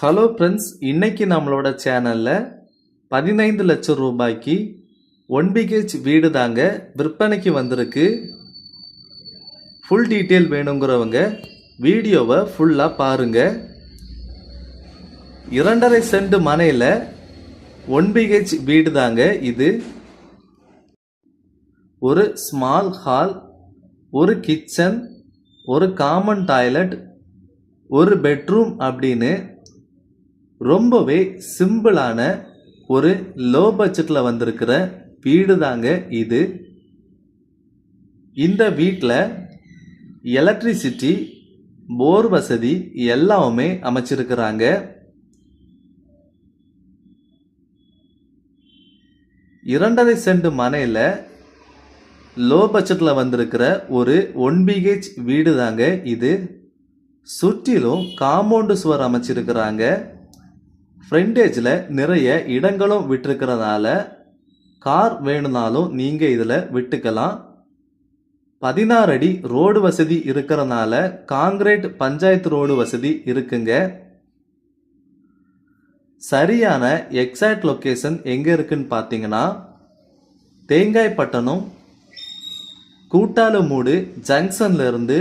Hello friends இன்னைக்கு நம்மளோட சேனலில் பதினைந்து லட்சம் ரூபாய்க்கு ஒன் பிஹெச் வீடு தாங்க விற்பனைக்கு வந்திருக்கு. ஃபுல் டீட்டெயில் வேணுங்கிறவங்க வீடியோவை ஃபுல்லாக பாருங்க. இரண்டரை சென்ட் மனையில் ஒன் பிஹெச் வீடு தாங்க இது. ஒரு ஸ்மால் ஹால் ஒரு கிச்சன் ஒரு காமன் டாய்லெட் ஒரு பெட்ரூம் அப்படின்னு ரொம்பவே சிம்பிளான ஒரு லோ பட்ஜெட்டில் வந்திருக்கிற வீடு தாங்க இது. இந்த வீட்டில் எலக்ட்ரிசிட்டி போர் வசதி எல்லாமே அமைச்சிருக்கிறாங்க. இரண்டரை சென்ட் மனையில் லோ பட்ஜெட்டில் வந்திருக்கிற ஒரு ஒன் பிஹெச் வீடு தாங்க இது. சுற்றிலும் காம்பவுண்டு சுவர் அமைச்சிருக்கிறாங்க. ஃப்ரண்டேஜில் நிறைய இடங்களும் விட்டுருக்கிறதால கார் வேணும்னாலும் நீங்கள் இதில் விட்டுக்கலாம். பதினாறு அடி ரோடு வசதி இருக்கிறனால காங்கிரீட் பஞ்சாயத்து ரோடு வசதி இருக்குங்க. சரியான எக்ஸாக்ட் லொக்கேஷன் எங்கே இருக்குன்னு பார்த்தீங்கன்னா தேங்காய்பட்டணம் கூட்டாலுமூடு ஜங்ஷன்லேருந்து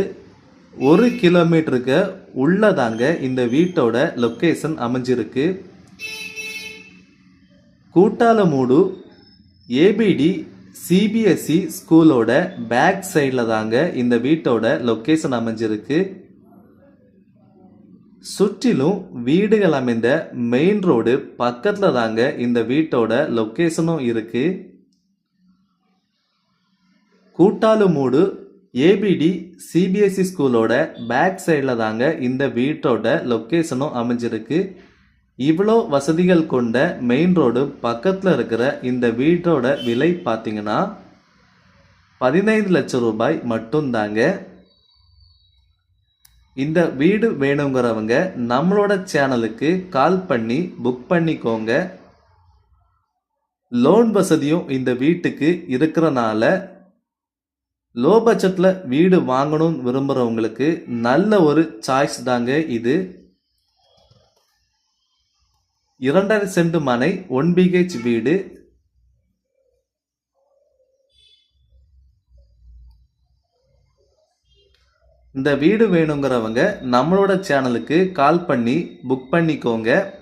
ஒரு கிலோமீட்டருக்கு உள்ளதாங்க இந்த வீட்டோட லொக்கேஷன் அமைஞ்சிருக்கு. கூட்டாலமூடு ஏபிடி சிபிஎஸ்சி ஸ்கூலோட பேக் சைடில் தாங்க இந்த வீட்டோட லொக்கேஷன் அமைஞ்சிருக்கு. சுற்றிலும் வீடுகள் அமைந்த மெயின் ரோடு பக்கத்தில் தாங்க இந்த வீட்டோட லொக்கேஷனும் இருக்கு. கூட்டாலுமூடு ஏபிடி சிபிஎஸ்சி ஸ்கூலோட பேக் சைடில் தாங்க இந்த வீட்டோட லொக்கேஷனும் அமைஞ்சிருக்கு. இவ்வளோ வசதிகள் கொண்ட மெயின் ரோடு பக்கத்தில் இருக்கிற இந்த வீட்டோட விலை பார்த்தீங்கன்னா பதினைந்து லட்சம் ரூபாய் மட்டும்தாங்க. இந்த வீடு வேணுங்கிறவங்க நம்மளோட சேனலுக்கு கால் பண்ணி புக் பண்ணிக்கோங்க. லோன் வசதியும் இந்த வீட்டுக்கு இருக்கிறனால லோ பட்ஜெட்டில் வீடு வாங்கணும்னு விரும்புகிறவங்களுக்கு நல்ல ஒரு சாய்ஸ் தாங்க இது. இரண்டரை சென்ட் மனை ஒன் பிஹெச் வீடு. இந்த வீடு வேணுங்கிறவங்க நம்மளோட சேனலுக்கு கால் பண்ணி புக் பண்ணிக்கோங்க.